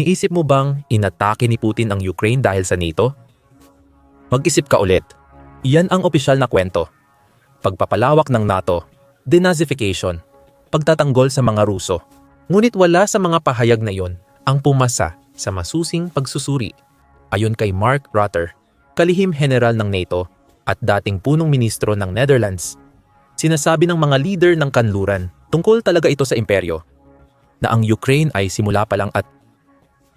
Iniisip mo bang inatake ni Putin ang Ukraine dahil sa NATO? Mag-isip ka ulit. Iyan ang opisyal na kwento. Pagpapalawak ng NATO, denazification, pagtatanggol sa mga Ruso. Ngunit wala sa mga pahayag na iyon ang pumasa sa masusing pagsusuri. Ayon kay Mark Rutter, kalihim general ng NATO at dating punong ministro ng Netherlands, sinasabi ng mga leader ng kanluran tungkol talaga ito sa imperyo na ang Ukraine ay simula pa lang at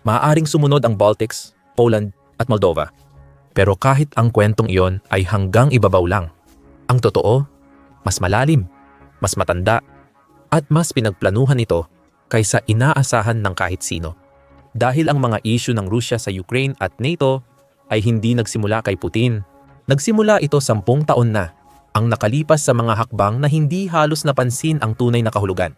maaaring sumunod ang Baltics, Poland at Moldova. Pero kahit ang kwentong iyon ay hanggang ibabaw lang, ang totoo, mas malalim, mas matanda, at mas pinagplanuhan ito kaysa inaasahan ng kahit sino. Dahil ang mga issue ng Rusya sa Ukraine at NATO ay hindi nagsimula kay Putin. Nagsimula ito sampung taon na, ang nakalipas sa mga hakbang na hindi halos napansin ang tunay na kahulugan.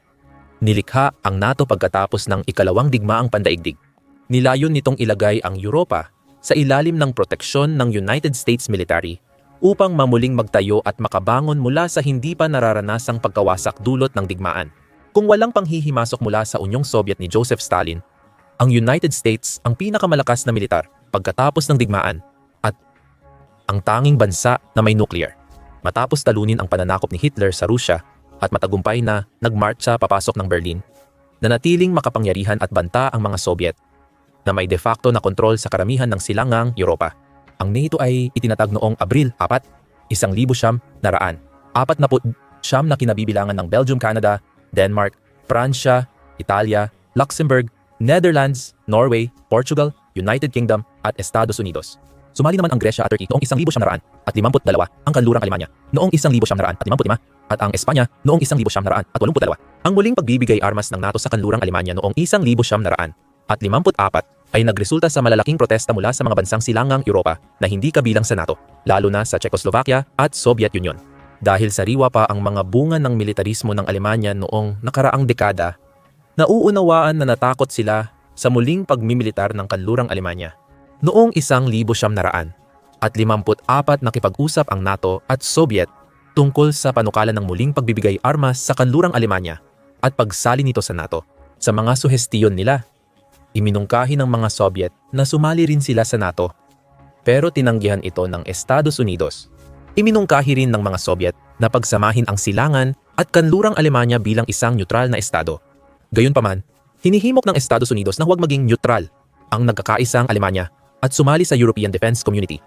Nilikha ang NATO pagkatapos ng ikalawang digmaang pandaigdig. Nilayon nitong ilagay ang Europa sa ilalim ng proteksyon ng United States military upang mamuling magtayo at makabangon mula sa hindi pa nararanasang pagkawasak dulot ng digmaan. Kung walang panghihimasok mula sa Unyong Soviet ni Joseph Stalin, ang United States ang pinakamalakas na militar pagkatapos ng digmaan at ang tanging bansa na may nuclear. Matapos talunin ang pananakop ni Hitler sa Rusya at matagumpay na nagmarcha papasok ng Berlin, nanatiling makapangyarihan at banta ang mga Soviet na may de facto na kontrol sa karamihan ng silangang Europa. Ang NATO ay itinatag noong Abril 4, isang libo siyam na raan. Apat na siyam na kinabibilangan ng Belgium, Canada, Denmark, Pransya, Italia, Luxembourg, Netherlands, Norway, Portugal, United Kingdom at Estados Unidos. Sumali naman ang Gresya at Turkey noong 1,900 at 52 ang kanlurang Alemanya noong 1,900 at 55 at ang Espanya noong 1,900 at 82. Ang muling pagbibigay armas ng NATO sa kanlurang Alemanya noong 1,900 at 54 ay nagresulta sa malalaking protesta mula sa mga bansang silangang Europa na hindi kabilang sa NATO, lalo na sa Czechoslovakia at Soviet Union. Dahil sariwa pa ang mga bunga ng militarismo ng Alemanya noong nakaraang dekada, nauunawaan na natakot sila sa muling pagmimilitar ng kanlurang Alemanya. Noong isang libo siyam naraan at 54 nakipag-usap ang NATO at Soviet tungkol sa panukalan ng muling pagbibigay armas sa kanlurang Alemanya at pagsali nito sa NATO. Sa mga suhestiyon nila, iminungkahi ng mga Soviet na sumali rin sila sa NATO. Pero tinanggihan ito ng Estados Unidos. Iminungkahi rin ng mga Soviet na pagsamahin ang silangan at kanlurang Alemanya bilang isang neutral na estado. Gayunpaman, hinihimok ng Estados Unidos na huwag maging neutral ang nagkakaisang Alemanya at sumali sa European Defense Community.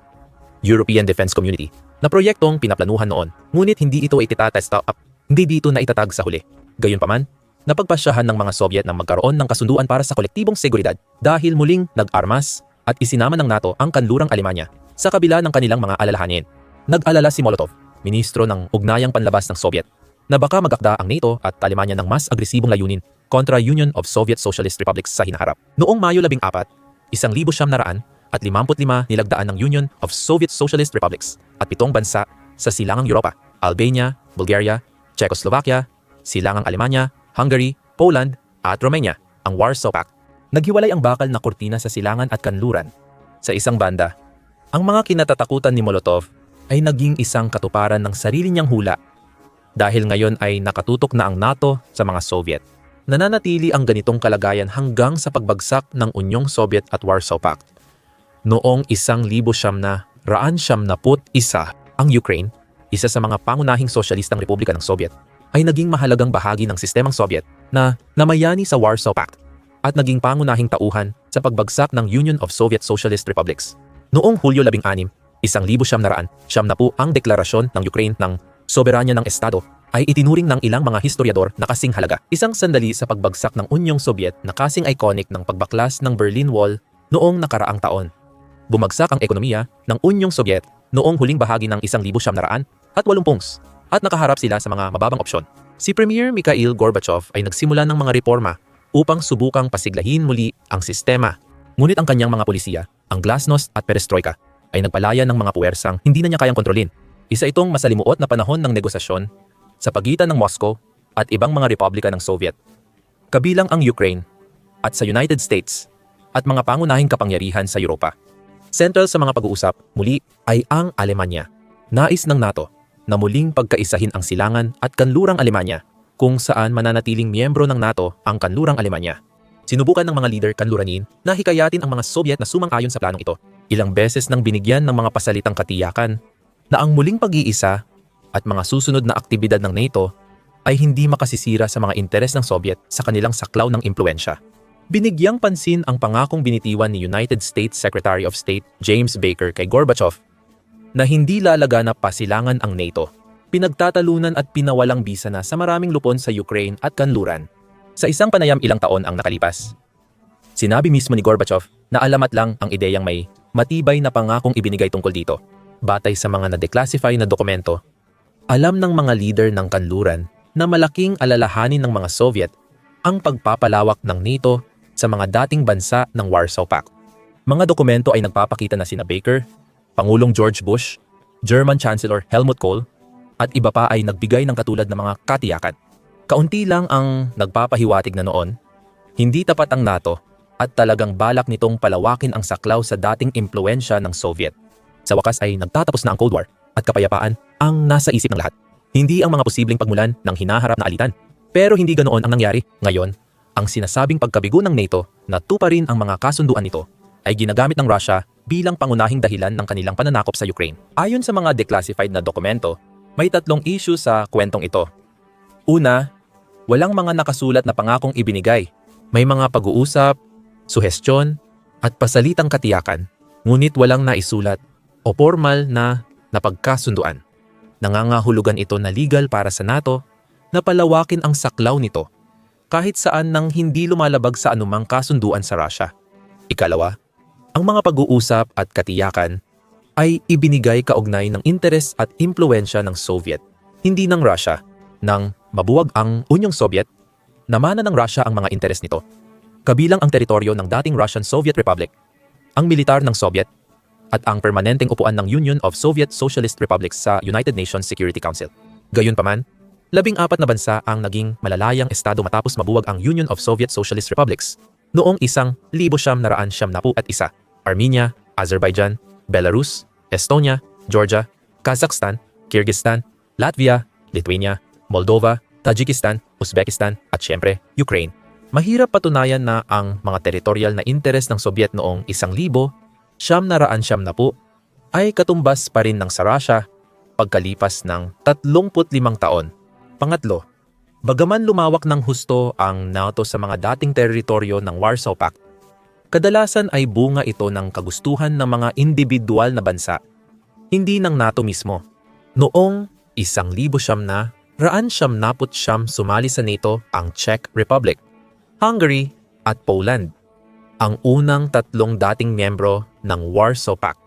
European Defense Community na proyektong pinaplanuhan noon ngunit hindi ito ititatest up, hindi dito na itatag sa huli. Gayunpaman, napagpasyahan ng mga Soviet na magkaroon ng kasunduan para sa kolektibong seguridad dahil muling nag-armas at isinama ng NATO ang kanlurang Alemanya sa kabila ng kanilang mga alalahanin. Nag-alala si Molotov, ministro ng ugnayang panlabas ng Soviet, na baka magakda ang NATO at Alemanya ng mas agresibong layunin kontra Union of Soviet Socialist Republics sa hinaharap. Noong Mayo 14, isang libo siyam naraan at 55 nilagdaan ng Union of Soviet Socialist Republics at pitong bansa sa silangang Europa, Albania, Bulgaria, Czechoslovakia, silangang Alemanya, Hungary, Poland at Romania, ang Warsaw Pact. Naghiwalay ang bakal na kurtina sa silangan at kanluran. Sa isang banda, ang mga kinatatakutan ni Molotov ay naging isang katuparan ng sarili niyang hula dahil ngayon ay nakatutok na ang NATO sa mga Soviet. Nananatili ang ganitong kalagayan hanggang sa pagbagsak ng Unyong Soviet at Warsaw Pact Noong isang libo siyam na raan siyam na put isa, ang Ukraine, isa sa mga pangunahing sosyalistang republika ng Soviet, ay naging mahalagang bahagi ng sistemang Soviet na namayani sa Warsaw Pact at naging pangunahing tauhan sa pagbagsak ng Union of Soviet Socialist Republics. Noong Hulyo 16, isang libo siyam na raan, siyam na po ang deklarasyon ng Ukraine ng soberanya ng Estado ay itinuring ng ilang mga historiador na kasing halaga. Isang sandali sa pagbagsak ng Unyong Soviet na kasing iconic ng pagbaklas ng Berlin Wall noong nakaraang taon bumagsak ang ekonomiya ng Unyong Soviet noong huling bahagi ng 1980 at 80 at nakaharap sila sa mga mababang opsyon. Si Premier Mikhail Gorbachev ay nagsimula ng mga reforma upang subukang pasiglahin muli ang sistema. Ngunit ang kanyang mga polisiya, ang Glasnost at Perestroika, ay nagpalaya ng mga puwersang hindi na niya kayang kontrolin. Isa itong masalimuot na panahon ng negosasyon sa pagitan ng Moscow at ibang mga republika ng Soviet. Kabilang ang Ukraine at sa United States at mga pangunahing kapangyarihan sa Europa. Central sa mga pag-uusap muli ay ang Alemanya. Nais ng NATO na muling pagkaisahin ang silangan at kanlurang Alemanya kung saan mananatiling miyembro ng NATO ang kanlurang Alemanya. Sinubukan ng mga leader kanluranin na hikayatin ang mga Soviet na sumang-ayon sa planong ito. Ilang beses nang binigyan ng mga pasalitang katiyakan na ang muling pag-iisa at mga susunod na aktibidad ng NATO ay hindi makasisira sa mga interes ng Soviet sa kanilang saklaw ng impluensya. Binigyang pansin ang pangakong binitiwan ni United States Secretary of State James Baker kay Gorbachev na hindi lalaganap pa silangan ang NATO. Pinagtatalunan at pinawalang bisa na sa maraming lupon sa Ukraine at kanluran. Sa isang panayam ilang taon ang nakalipas. Sinabi mismo ni Gorbachev na alamat lang ang ideyang may matibay na pangakong ibinigay tungkol dito. Batay sa mga na-declassify na dokumento, alam ng mga leader ng kanluran na malaking alalahanin ng mga Soviet ang pagpapalawak ng NATO sa mga dating bansa ng Warsaw Pact. Mga dokumento ay nagpapakita na sina Baker, Pangulong George Bush, German Chancellor Helmut Kohl, at iba pa ay nagbigay ng katulad ng mga katiyakan. Kaunti lang ang nagpapahiwatig na noon, hindi tapat ang NATO at talagang balak nitong palawakin ang saklaw sa dating impluensya ng Soviet. Sa wakas ay nagtatapos na ang Cold War at kapayapaan ang nasa isip ng lahat. Hindi ang mga posibleng pagmulan ng hinaharap na alitan. Pero hindi ganoon ang nangyari. Ngayon, ang sinasabing pagkabigo ng NATO na tuparin ang mga kasunduan nito ay ginagamit ng Russia bilang pangunahing dahilan ng kanilang pananakop sa Ukraine. Ayon sa mga declassified na dokumento, may tatlong issue sa kwentong ito. Una, walang mga nakasulat na pangakong ibinigay. May mga pag-uusap, suhestyon, at pasalitang katiyakan, ngunit walang naisulat o formal na napagkasunduan. Nangangahulugan ito na legal para sa NATO na palawakin ang saklaw nito kahit saan nang hindi lumalabag sa anumang kasunduan sa Russia. Ikalawa, ang mga pag-uusap at katiyakan ay ibinigay kaugnay ng interes at impluensya ng Soviet, hindi ng Russia, nang mabuwag ang Unyong Soviet, namana ng Russia ang mga interes nito. Kabilang ang teritoryo ng dating Russian Soviet Republic, ang militar ng Soviet, at ang permanenteng upuan ng Union of Soviet Socialist Republics sa United Nations Security Council. Gayunpaman, Labing apat na bansa ang naging malalayang estado matapos mabuwag ang Union of Soviet Socialist Republics noong isang libo siyam naraan siyam napu at isa. Armenia, Azerbaijan, Belarus, Estonia, Georgia, Kazakhstan, Kyrgyzstan, Latvia, Lithuania, Moldova, Tajikistan, Uzbekistan at syempre Ukraine. Mahirap patunayan na ang mga teritorial na interes ng Soviet noong isang libo, siyam naraan siyam na po, ay katumbas pa rin ng sa Russia pagkalipas ng 35 taon Pangatlo, bagaman lumawak ng husto ang NATO sa mga dating teritoryo ng Warsaw Pact, kadalasan ay bunga ito ng kagustuhan ng mga individual na bansa, hindi ng NATO mismo. Noong isang libo siyam na, raan siyam naput siyam sumali sa NATO ang Czech Republic, Hungary at Poland, ang unang tatlong dating miyembro ng Warsaw Pact.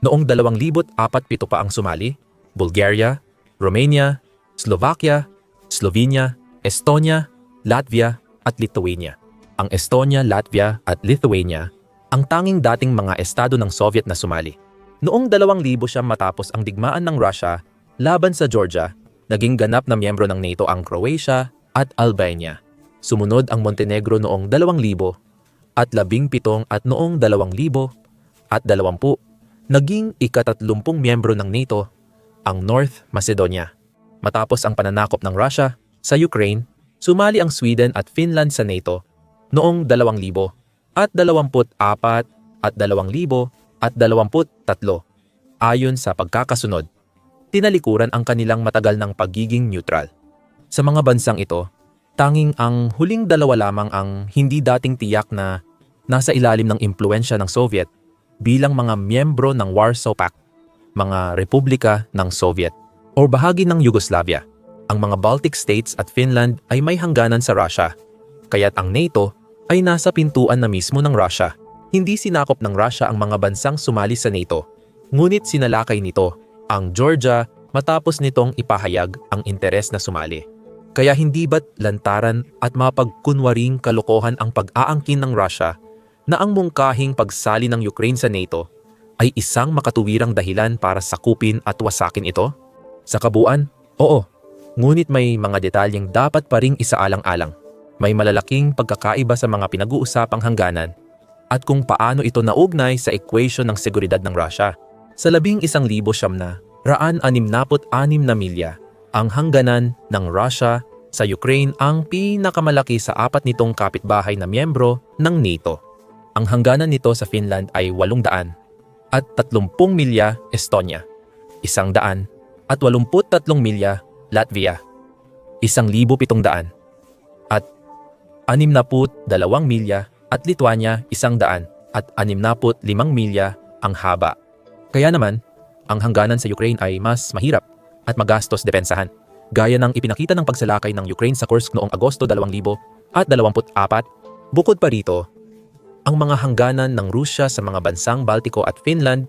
Noong 2047 pa ang sumali, Bulgaria, Romania, Slovakia, Slovenia, Estonia, Latvia at Lithuania. Ang Estonia, Latvia at Lithuania ang tanging dating mga estado ng Soviet na sumali. Noong 2000 siya matapos ang digmaan ng Russia laban sa Georgia, naging ganap na miyembro ng NATO ang Croatia at Albania. Sumunod ang Montenegro noong 2000 at 17 at noong 2000 at 20 naging ikatatlumpung miyembro ng NATO ang North Macedonia. Matapos ang pananakop ng Russia sa Ukraine, sumali ang Sweden at Finland sa NATO noong 2000 at 24 at 2000 at 23 ayon sa pagkakasunod. Tinalikuran ang kanilang matagal ng pagiging neutral. Sa mga bansang ito, tanging ang huling dalawa lamang ang hindi dating tiyak na nasa ilalim ng impluensya ng Soviet bilang mga miyembro ng Warsaw Pact, mga republika ng Soviet o bahagi ng Yugoslavia. Ang mga Baltic states at Finland ay may hangganan sa Russia, kaya't ang NATO ay nasa pintuan na mismo ng Russia. Hindi sinakop ng Russia ang mga bansang sumali sa NATO, ngunit sinalakay nito ang Georgia matapos nitong ipahayag ang interes na sumali. Kaya hindi ba't lantaran at mapagkunwaring kalokohan ang pag-aangkin ng Russia na ang mungkahing pagsali ng Ukraine sa NATO ay isang makatuwirang dahilan para sakupin at wasakin ito? Sa kabuuan, oo. Ngunit may mga detalyeng dapat pa ring isaalang-alang. May malalaking pagkakaiba sa mga pinag-uusapang hangganan at kung paano ito naugnay sa equation ng seguridad ng Russia. Sa labing isang libo siyam na, raan anim napot anim na milya ang hangganan ng Russia sa Ukraine ang pinakamalaki sa apat nitong kapitbahay na miyembro ng NATO. Ang hangganan nito sa Finland ay 800 at 30 milya Estonia, 100 at 83 milya Latvia, 1,700 at 62 milya at Lithuania 100 at 65 milya ang haba. Kaya naman, ang hangganan sa Ukraine ay mas mahirap at magastos depensahan. Gaya ng ipinakita ng pagsalakay ng Ukraine sa Kursk noong Agosto 2024. Bukod pa rito, ang mga hangganan ng Rusya sa mga bansang Baltiko at Finland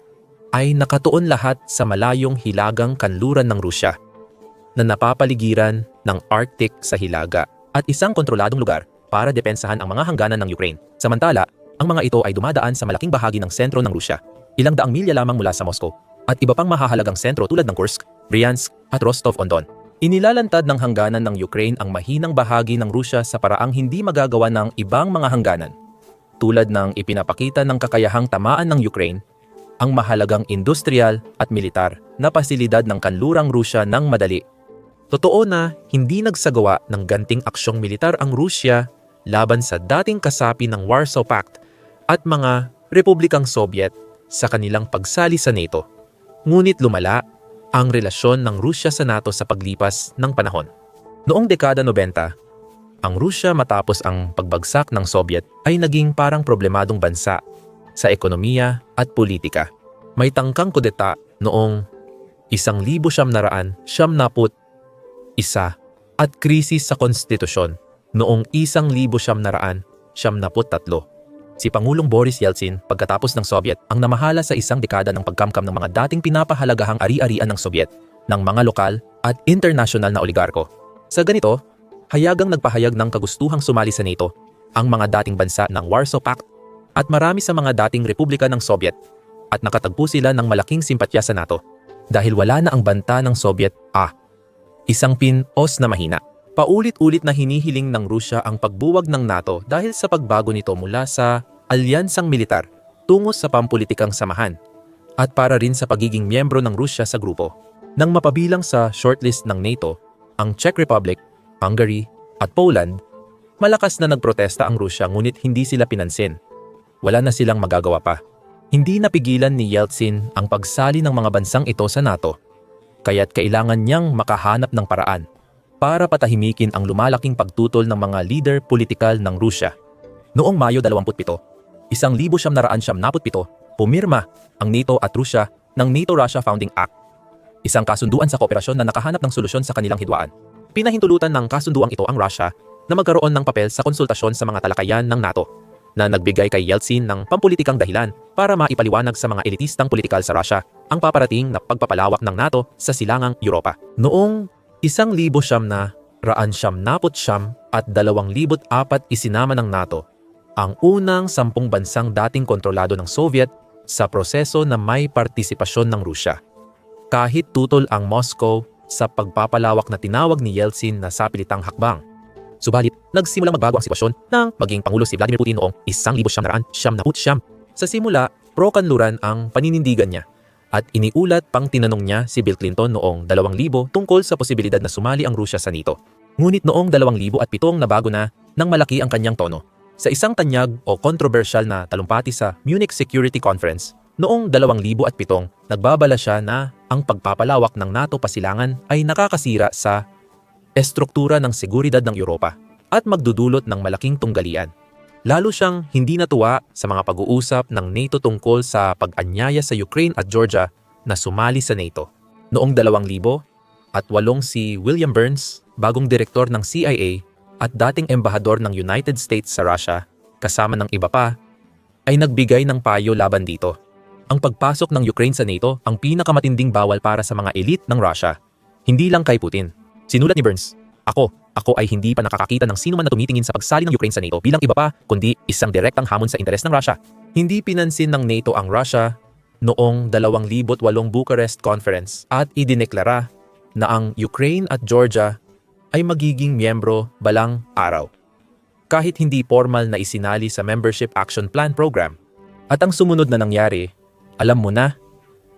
ay nakatuon lahat sa malayong hilagang kanluran ng Rusya na napapaligiran ng Arctic sa hilaga at isang kontroladong lugar para depensahan ang mga hangganan ng Ukraine. Samantala, ang mga ito ay dumadaan sa malaking bahagi ng sentro ng Rusya, ilang daang milya lamang mula sa Moscow, at iba pang mahahalagang sentro tulad ng Kursk, Bryansk at Rostov-on-Don. Inilalantad ng hangganan ng Ukraine ang mahinang bahagi ng Rusya sa paraang hindi magagawa ng ibang mga hangganan. Tulad ng ipinapakita ng kakayahang tamaan ng Ukraine, ang mahalagang industrial at militar na pasilidad ng kanlurang Rusya ng madali. Totoo na hindi nagsagawa ng ganting aksyong militar ang Rusya laban sa dating kasapi ng Warsaw Pact at mga Republikang Soviet sa kanilang pagsali sa NATO. Ngunit lumala ang relasyon ng Rusya sa NATO sa paglipas ng panahon. Noong dekada 90, ang Rusya matapos ang pagbagsak ng Soviet ay naging parang problemadong bansa sa ekonomiya at politika. May tangkang kudeta noong isang libo siyam naraan siyam naput isa at krisis sa konstitusyon noong isang libo siyam naraan siyam naput tatlo. Si Pangulong Boris Yeltsin pagkatapos ng Soviet ang namahala sa isang dekada ng pagkamkam ng mga dating pinapahalagahang ari-arian ng Soviet, ng mga lokal at international na oligarko. Sa ganito, hayagang nagpahayag ng kagustuhang sumali sa NATO ang mga dating bansa ng Warsaw Pact at marami sa mga dating republika ng Soviet at nakatagpo sila ng malaking simpatya sa NATO dahil wala na ang banta ng Soviet ah, isang pin-os na mahina. Paulit-ulit na hinihiling ng Rusya ang pagbuwag ng NATO dahil sa pagbago nito mula sa alyansang militar tungo sa pampulitikang samahan at para rin sa pagiging miyembro ng Rusya sa grupo. Nang mapabilang sa shortlist ng NATO, ang Czech Republic, Hungary at Poland, malakas na nagprotesta ang Rusya ngunit hindi sila pinansin. Wala na silang magagawa pa. Hindi napigilan ni Yeltsin ang pagsali ng mga bansang ito sa NATO, kaya't kailangan niyang makahanap ng paraan para patahimikin ang lumalaking pagtutol ng mga leader politikal ng Rusya. Noong Mayo 27, 1977, pumirma ang NATO at Rusya ng NATO-Russia Founding Act, isang kasunduan sa kooperasyon na nakahanap ng solusyon sa kanilang hidwaan. Pinahintulutan ng kasunduang ito ang Russia na magkaroon ng papel sa konsultasyon sa mga talakayan ng NATO na nagbigay kay Yeltsin ng pampulitikang dahilan para maipaliwanag sa mga elitistang politikal sa Russia ang paparating na pagpapalawak ng NATO sa silangang Europa. Noong Isang libo siyam na, raan siyam napot siyam at dalawang libot apat isinama ng NATO, ang unang sampung bansang dating kontrolado ng Soviet sa proseso na may partisipasyon ng Rusya. Kahit tutol ang Moscow sa pagpapalawak na tinawag ni Yeltsin na sapilitang hakbang. Subalit, nagsimulang magbago ang sitwasyon nang maging Pangulo si Vladimir Putin noong 1999. Sa simula, pro-kanluran ang paninindigan niya at iniulat pang tinanong niya si Bill Clinton noong 2000 tungkol sa posibilidad na sumali ang Rusya sa NATO. Ngunit noong 2007 nabago na nang malaki ang kanyang tono. Sa isang tanyag o kontrobersyal na talumpati sa Munich Security Conference, noong 2007 nagbabala siya na ang pagpapalawak ng NATO pasilangan ay nakakasira sa estruktura ng seguridad ng Europa at magdudulot ng malaking tunggalian. Lalo siyang hindi natuwa sa mga pag-uusap ng NATO tungkol sa pag-anyaya sa Ukraine at Georgia na sumali sa NATO. Noong 2000 at walong si William Burns, bagong direktor ng CIA at dating embahador ng United States sa Russia, kasama ng iba pa, ay nagbigay ng payo laban dito. Ang pagpasok ng Ukraine sa NATO ang pinakamatinding bawal para sa mga elite ng Russia, hindi lang kay Putin. Sinulat ni Burns, Ako, ako ay hindi pa nakakakita ng sino man na tumitingin sa pagsali ng Ukraine sa NATO bilang iba pa kundi isang direktang hamon sa interes ng Russia. Hindi pinansin ng NATO ang Russia noong 2008 Bucharest Conference at idineklara na ang Ukraine at Georgia ay magiging miyembro balang araw. Kahit hindi formal na isinali sa Membership Action Plan Program. At ang sumunod na nangyari, alam mo na,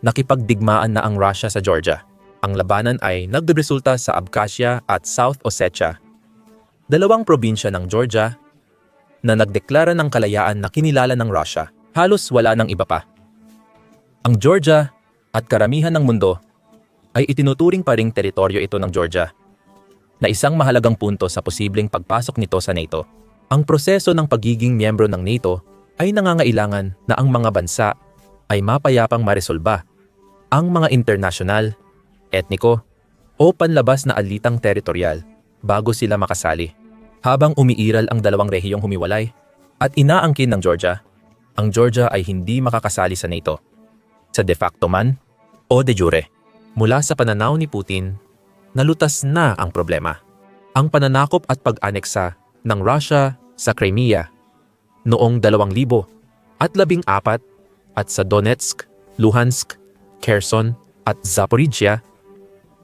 nakipagdigmaan na ang Russia sa Georgia. Ang labanan ay nagresulta sa Abkhazia at South Ossetia dalawang probinsya ng Georgia na nagdeklara ng kalayaan na kinilala ng Russia. Halos wala ng iba pa. Ang Georgia at karamihan ng mundo ay itinuturing pa ring teritoryo ito ng Georgia na isang mahalagang punto sa posibleng pagpasok nito sa NATO. Ang proseso ng pagiging miyembro ng NATO ay nangangailangan na ang mga bansa ay mapayapang maresolba ang mga internasyonal, etniko, o panlabas na alitang teritorial bago sila makasali. Habang umiiral ang dalawang rehiyong humiwalay at inaangkin ng Georgia, ang Georgia ay hindi makakasali sa NATO. Sa de facto man o de jure. Mula sa pananaw ni Putin, nalutas na ang problema. Ang pananakop at pag-aneksa ng Russia sa Crimea noong 2000 at 14 at sa Donetsk, Luhansk, Kherson at Zaporizhia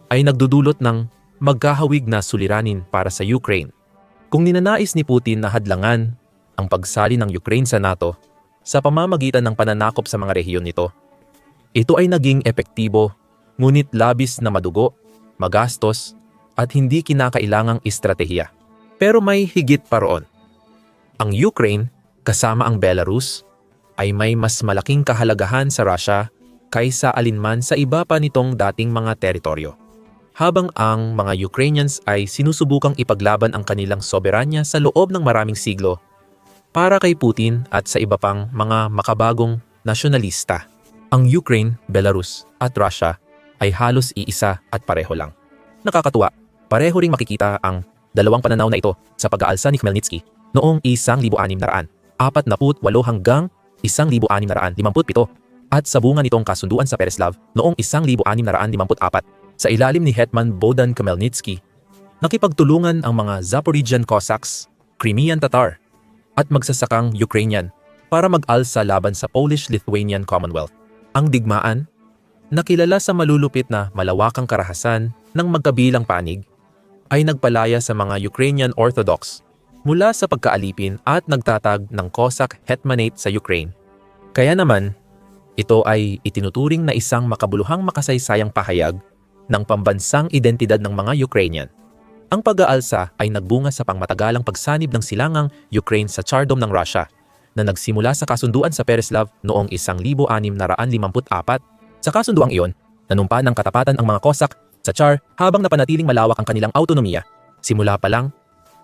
ay nagdudulot ng magkahawig na suliranin para sa Ukraine. Kung ninanais ni Putin na hadlangan ang pagsali ng Ukraine sa NATO sa pamamagitan ng pananakop sa mga rehiyon nito, ito ay naging epektibo ngunit labis na madugo, magastos at hindi kinakailangang estratehiya. Pero may higit pa roon. Ang Ukraine, kasama ang Belarus, ay may mas malaking kahalagahan sa Russia kaysa alinman sa iba pa nitong dating mga teritoryo. Habang ang mga Ukrainians ay sinusubukang ipaglaban ang kanilang soberanya sa loob ng maraming siglo para kay Putin at sa iba pang mga makabagong nasyonalista. Ang Ukraine, Belarus at Russia ay halos iisa at pareho lang. Nakakatuwa, pareho ring makikita ang dalawang pananaw na ito sa pag-aalsa ni Khmelnytsky noong 1648 hanggang 1657 at sa bunga nitong kasunduan sa Pereslav noong 1654 sa ilalim ni Hetman Bohdan Khmelnytsky. Nakipagtulungan ang mga Zaporizhian Cossacks, Crimean Tatar at magsasakang Ukrainian para mag-alsa laban sa Polish-Lithuanian Commonwealth. Ang digmaan, nakilala sa malulupit na malawakang karahasan ng magkabilang panig, ay nagpalaya sa mga Ukrainian Orthodox mula sa pagkaalipin at nagtatag ng Cossack Hetmanate sa Ukraine. Kaya naman, ito ay itinuturing na isang makabuluhang makasaysayang pahayag ng pambansang identidad ng mga Ukrainian. Ang pag-aalsa ay nagbunga sa pangmatagalang pagsanib ng silangang Ukraine sa Tsardom ng Russia na nagsimula sa kasunduan sa Pereslav noong 1654. Sa kasunduang iyon, nanumpa ng katapatan ang mga Cossack sa Tsar habang napanatiling malawak ang kanilang autonomiya. Simula pa lang,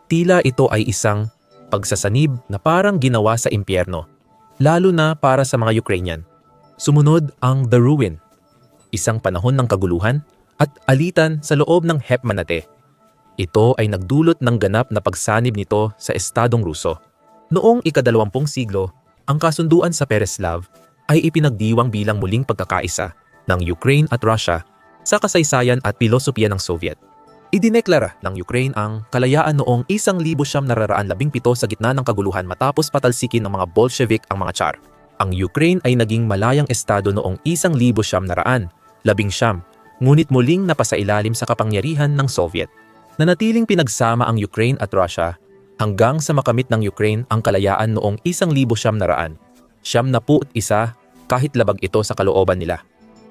tila ito ay isang pagsasanib na parang ginawa sa impyerno, lalo na para sa mga Ukrainian. Sumunod ang The Ruin, isang panahon ng kaguluhan at alitan sa loob ng Hepmanate. Ito ay nagdulot ng ganap na pagsanib nito sa Estadong Ruso. Noong ikadalawampung siglo, ang kasunduan sa Pereslav ay ipinagdiwang bilang muling pagkakaisa ng Ukraine at Russia sa kasaysayan at pilosopiya ng Soviet. Idineklara ng Ukraine ang kalayaan noong 1917 sa gitna ng kaguluhan matapos patalsikin ng mga Bolshevik ang mga Tsar. Ang Ukraine ay naging malayang estado noong 1919, labing siyam, ngunit muling napasailalim sa kapangyarihan ng Soviet. Nanatiling pinagsama ang Ukraine at Russia hanggang sa makamit ng Ukraine ang kalayaan noong 1900. Siyam na pu't isa kahit labag ito sa kalooban nila.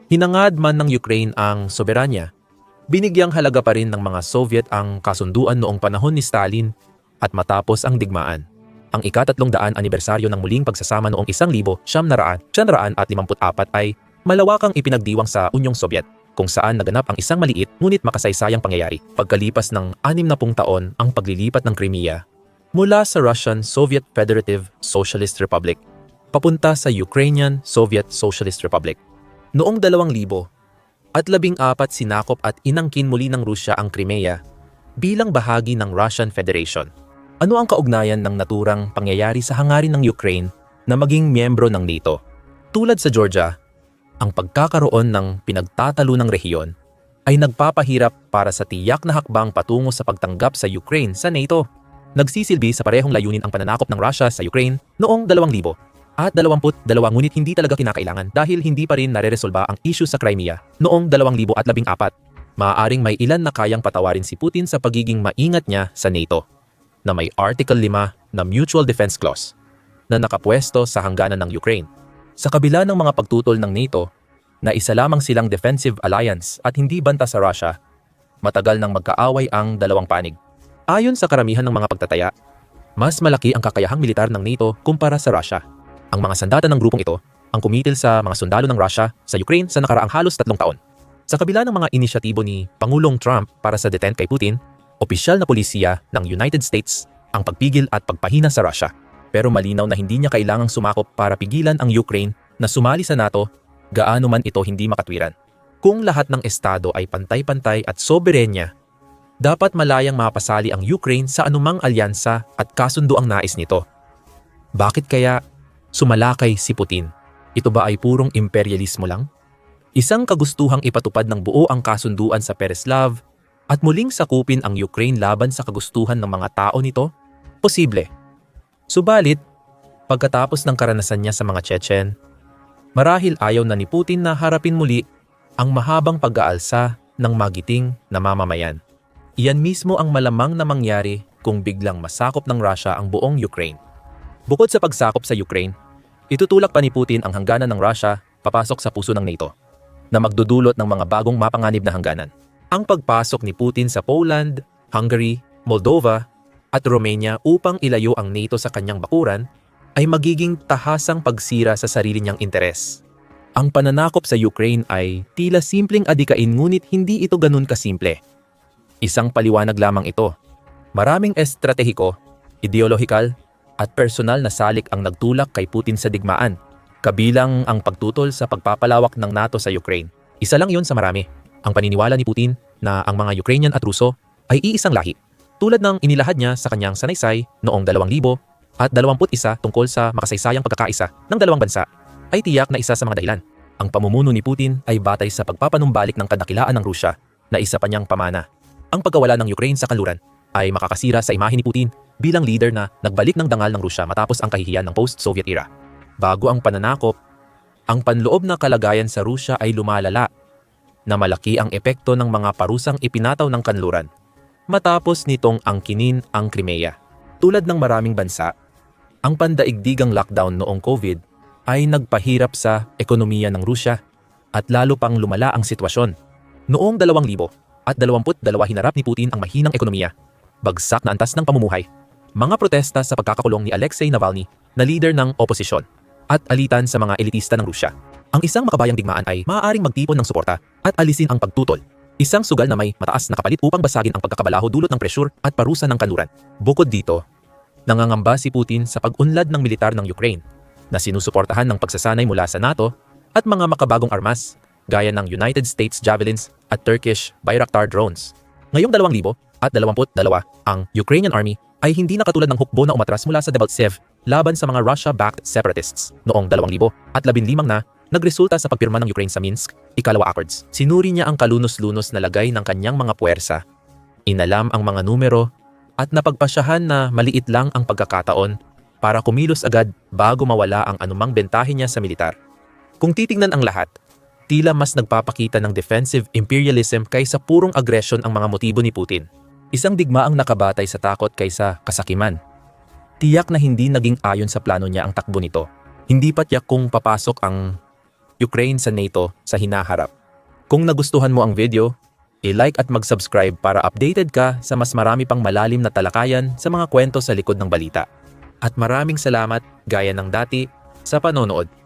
Hinangad man ng Ukraine ang soberanya, binigyang halaga pa rin ng mga Soviet ang kasunduan noong panahon ni Stalin at matapos ang digmaan. Ang ikatatlong daan anibersaryo ng muling pagsasama noong 1954 ay malawakang ipinagdiwang sa Unyong Soviet kung saan naganap ang isang maliit ngunit makasaysayang pangyayari pagkalipas ng 60 taon ang paglilipat ng Crimea mula sa Russian Soviet Federative Socialist Republic papunta sa Ukrainian Soviet Socialist Republic. Noong 2000 at labing apat sinakop at inangkin muli ng Rusya ang Crimea bilang bahagi ng Russian Federation. Ano ang kaugnayan ng naturang pangyayari sa hangarin ng Ukraine na maging miyembro ng NATO? Tulad sa Georgia, ang pagkakaroon ng pinagtatalo ng rehiyon ay nagpapahirap para sa tiyak na hakbang patungo sa pagtanggap sa Ukraine sa NATO. Nagsisilbi sa parehong layunin ang pananakop ng Russia sa Ukraine noong 2000 at 22 ngunit hindi talaga kinakailangan dahil hindi pa rin nareresolba ang issue sa Crimea noong 2014. Maaaring may ilan na kayang patawarin si Putin sa pagiging maingat niya sa NATO na may Article 5 na Mutual Defense Clause na nakapwesto sa hangganan ng Ukraine. Sa kabila ng mga pagtutol ng NATO na isa lamang silang defensive alliance at hindi banta sa Russia, matagal nang magkaaway ang dalawang panig. Ayon sa karamihan ng mga pagtataya, mas malaki ang kakayahang militar ng NATO kumpara sa Russia. Ang mga sandata ng grupong ito ang kumitil sa mga sundalo ng Russia sa Ukraine sa nakaraang halos tatlong taon. Sa kabila ng mga inisyatibo ni Pangulong Trump para sa detent kay Putin, opisyal na polisiya ng United States ang pagpigil at pagpahina sa Russia. Pero malinaw na hindi niya kailangang sumakop para pigilan ang Ukraine na sumali sa NATO gaano man ito hindi makatwiran. Kung lahat ng estado ay pantay-pantay at soberenya, dapat malayang mapasali ang Ukraine sa anumang alyansa at kasundo ang nais nito. Bakit kaya sumalakay si Putin? Ito ba ay purong imperialismo lang? Isang kagustuhang ipatupad ng buo ang kasunduan sa Pereslav at muling sakupin ang Ukraine laban sa kagustuhan ng mga tao nito? Posible. Subalit, pagkatapos ng karanasan niya sa mga Chechen, marahil ayaw na ni Putin na harapin muli ang mahabang pag-aalsa ng magiting na mamamayan. Iyan mismo ang malamang na mangyari kung biglang masakop ng Russia ang buong Ukraine. Bukod sa pagsakop sa Ukraine, itutulak pa ni Putin ang hangganan ng Russia papasok sa puso ng NATO na magdudulot ng mga bagong mapanganib na hangganan. Ang pagpasok ni Putin sa Poland, Hungary, Moldova at Romania upang ilayo ang NATO sa kanyang bakuran ay magiging tahasang pagsira sa sarili niyang interes. Ang pananakop sa Ukraine ay tila simpleng adikain ngunit hindi ito ganun kasimple. Isang paliwanag lamang ito. Maraming estratehiko, ideolohikal at personal na salik ang nagtulak kay Putin sa digmaan, kabilang ang pagtutol sa pagpapalawak ng NATO sa Ukraine. Isa lang yun sa marami, ang paniniwala ni Putin na ang mga Ukrainian at Ruso ay iisang lahi, tulad ng inilahad niya sa kanyang sanaysay noong 2000 at 21 tungkol sa makasaysayang pagkakaisa ng dalawang bansa ay tiyak na isa sa mga dahilan. Ang pamumuno ni Putin ay batay sa pagpapanumbalik ng kadakilaan ng Rusya na isa pa niyang pamana. Ang pagkawala ng Ukraine sa kanluran ay makakasira sa imahe ni Putin bilang leader na nagbalik ng dangal ng Rusya matapos ang kahihiyan ng post-Soviet era. Bago ang pananakop, ang panloob na kalagayan sa Rusya ay lumalala na malaki ang epekto ng mga parusang ipinataw ng kanluran matapos nitong angkinin ang Crimea. Tulad ng maraming bansa, ang pandaigdigang lockdown noong COVID ay nagpahirap sa ekonomiya ng Rusya at lalo pang lumala ang sitwasyon. Noong 2000 at 22 hinarap ni Putin ang mahinang ekonomiya, bagsak na antas ng pamumuhay, mga protesta sa pagkakakulong ni Alexei Navalny na leader ng oposisyon at alitan sa mga elitista ng Rusya. Ang isang makabayang digmaan ay maaaring magtipon ng suporta at alisin ang pagtutol. Isang sugal na may mataas na kapalit upang basagin ang pagkakabalaho dulot ng presyur at parusa ng kanluran. Bukod dito, nangangamba si Putin sa pag-unlad ng militar ng Ukraine na sinusuportahan ng pagsasanay mula sa NATO at mga makabagong armas gaya ng United States Javelins at Turkish Bayraktar drones. Ngayong 2000 at 22, ang Ukrainian Army ay hindi na katulad ng hukbo na umatras mula sa Debaltsev laban sa mga Russia-backed separatists. Noong 2000 at 15 na, nagresulta sa pagpirma ng Ukraine sa Minsk, Ikalawa Accords. Sinuri niya ang kalunos-lunos na lagay ng kanyang mga puwersa. Inalam ang mga numero at napagpasyahan na maliit lang ang pagkakataon para kumilos agad bago mawala ang anumang bentahe niya sa militar. Kung titingnan ang lahat, tila mas nagpapakita ng defensive imperialism kaysa purong aggression ang mga motibo ni Putin. Isang digmaang nakabatay sa takot kaysa kasakiman. Tiyak na hindi naging ayon sa plano niya ang takbo nito. Hindi pa tiyak kung papasok ang Ukraine sa NATO sa hinaharap. Kung nagustuhan mo ang video, i-like at mag-subscribe para updated ka sa mas marami pang malalim na talakayan sa mga kwento sa likod ng balita. At maraming salamat gaya ng dati sa panonood.